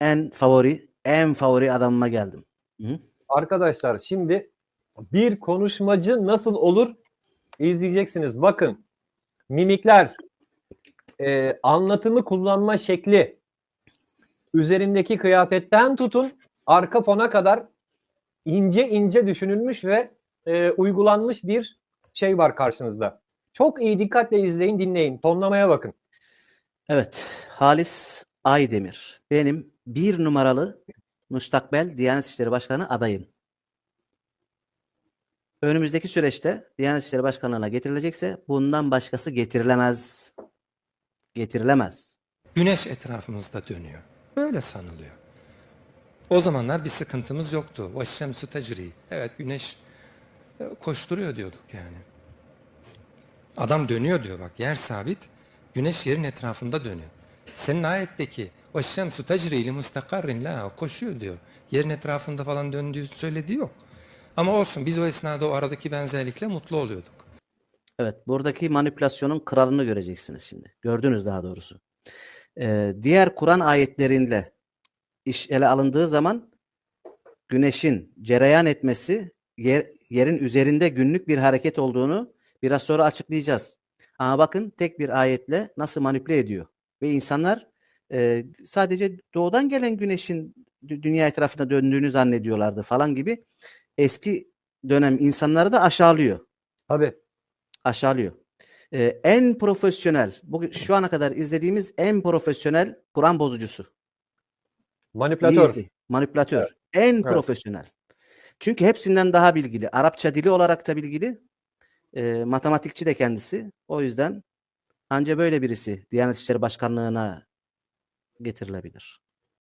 en favori en favori adamıma geldim. Hı? Arkadaşlar şimdi bir konuşmacı nasıl olur izleyeceksiniz. Bakın mimikler, e, anlatımı kullanma şekli, üzerindeki kıyafetten tutun arka fona kadar ince ince düşünülmüş ve e, uygulanmış bir şey var karşınızda. Çok iyi dikkatle izleyin, dinleyin. Tonlamaya bakın. Evet. Halis Aydemir. Benim bir numaralı müstakbel Diyanet İşleri Başkanı adayım. Önümüzdeki süreçte Diyanet İşleri Başkanlığı'na getirilecekse bundan başkası getirilemez. Getirilemez. Güneş etrafımızda dönüyor. Böyle sanılıyor. O zamanlar bir sıkıntımız yoktu. Vaşşem su tecri. Evet güneş e, koşturuyor diyorduk yani. Adam dönüyor diyor bak yer sabit. Güneş yerin etrafında dönüyor. Senin ayetteki vaşşem su tecri li mustakarrin la o koşuyor diyor. Yerin etrafında falan döndüğü söylediği yok. Ama olsun biz o esnada o aradaki benzerlikle mutlu oluyorduk. Evet, buradaki manipülasyonun kralını göreceksiniz şimdi. Gördünüz daha doğrusu. Ee, diğer Kur'an ayetleriyle iş ele alındığı zaman güneşin cereyan etmesi yer- yerin üzerinde günlük bir hareket olduğunu biraz sonra açıklayacağız. Ama bakın tek bir ayetle nasıl manipüle ediyor. Ve insanlar e, sadece doğudan gelen güneşin dü- dünya etrafında döndüğünü zannediyorlardı falan gibi eski dönem insanları da aşağılıyor Tabii. aşağılıyor. Ee, en profesyonel, bugün şu ana kadar izlediğimiz en profesyonel Kur'an bozucusu. Manipülatör. Manipülatör. En profesyonel. Çünkü hepsinden daha bilgili. Arapça dili olarak da bilgili. Ee, matematikçi de kendisi. O yüzden anca böyle birisi Diyanet İşleri Başkanlığı'na getirilebilir.